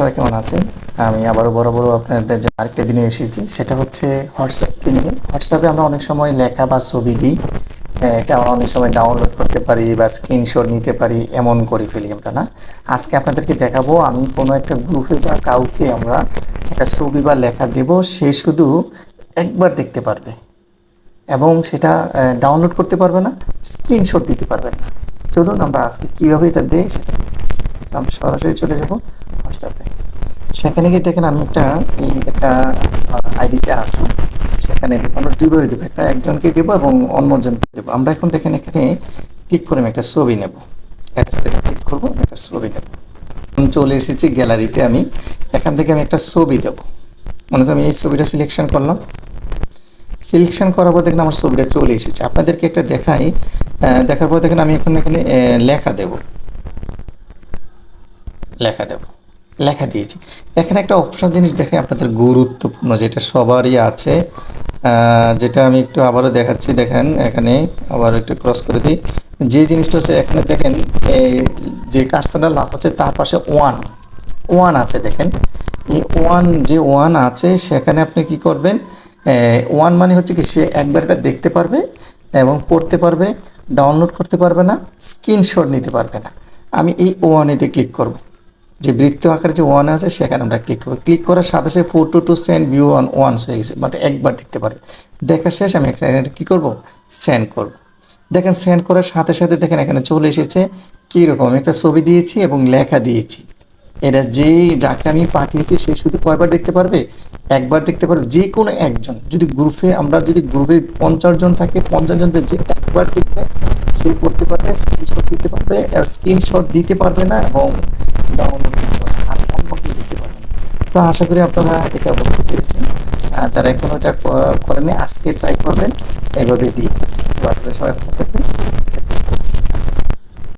সবাই কেমন আছেন? আমি আবারও বড় বড় আপনাদের যে আরেকটা দিনে এসেছি। সেটা হচ্ছে হোয়াটসঅ্যাপকে নিয়ে। হোয়াটসঅ্যাপে আমরা অনেক সময় লেখা বা ছবি দিই। এটা আমরা অনেক সময় ডাউনলোড করতে পারি বা স্ক্রিনশট নিতে পারি, এমন করে ফেলি আমরা, না? আজকে আপনাদেরকে দেখাবো, আমি কোনো একটা গ্রুপে বা কাউকে আমরা একটা ছবি বা লেখা দেব, সে শুধু একবার দেখতে পারবে। এবং সেটা ডাউনলোড করতে পারবে না স্ক্রিনশট দিতে পারবে না। চলুন আমরা আজকে কীভাবে এটা দেখি। আমরা সরাসরি চলে যাব হোয়াটসঅ্যাপে সেখানে গিয়ে দেখেন আমি একটা, এই একটা আইডিটা আছে। সেখানে আমরা দুইভাবে দেবো। একটা একজনকে দেবো এবং অন্যজনকে দেবো। আমরা এখন দেখেন এখানে ক্লিক করে আমি একটা ছবি নেব। অ্যাটাচমেন্টে ক্লিক করব, আমি একটা ছবি নেব। চলে এসেছি গ্যালারিতে আমি। এখান থেকে আমি একটা ছবি দেবো। মনে করি আমি এই ছবিটা সিলেকশন করলাম। সিলেকশন করার পর দেখেন আমার ছবিটা চলে এসেছে। আপনাদেরকে একটা দেখাই দেখার পর দেখেন আমি এখন এখানে লেখা দেব। লেখা দেব, লেখা দিয়েছি। এখানে একটা অপশন জিনিস দেখে আপনাদের গুরুত্বপূর্ণ, যেটা সবারই আছে যেটা আমি একটু আবারও দেখাচ্ছি, দেখেন, এখানে আবার একটু ক্রস করে দিই। যে জিনিসটা হচ্ছে, এখানে দেখেন, এই যে কার্সারটা লাভ হচ্ছে, তার পাশে ওয়ান ওয়ান আছে, দেখেন। এই ওয়ান যে ওয়ান আছে, সেখানে আপনি কি করবেন ওয়ান মানে হচ্ছে কি, সে একবার এটা দেখতে পারবে এবং পড়তে পারবে ডাউনলোড করতে পারবে না স্ক্রিনশট নিতে পারবে না। আমি এই ওয়ানেতে ক্লিক করব। যে বৃত্ত আকারে যে ওয়ান আছে সেখানে আমরা ক্লিক করব। ক্লিক করার সাথে সাথে photo to to send view once once হয়ে গেছে। মানে একবার দেখতে পারবে দেখা শেষ আমি এখানে কী করব? সেন্ড করব। দেখেন সেন্ড করার সাথে সাথে দেখেন এখানে চলে এসেছে কীরকম? আমি একটা ছবি দিয়েছি এবং লেখা দিয়েছি। এটা যে যাকে আমি পাঠিয়েছি সে শুধু কয়বার দেখতে পারবে? একবার দেখতে পারবে। যে কোনো একজন। যদি গ্রুপে আমরা যদি গ্রুপে পঞ্চাশ জন থাকে, পঞ্চাশ জন যে একবার দেখবে, সে করতে পারবে স্ক্রিনশট দিতে পারবে, আর স্ক্রিনশট দিতে পারবে না এবং তো আশা করি আপনারা এটা বুঝতে পেরেছেন যারা এখনও এটা করেনি আজকে ট্রাই করবেন। এইভাবে দিয়ে। সবাই ভালো থাকবেন।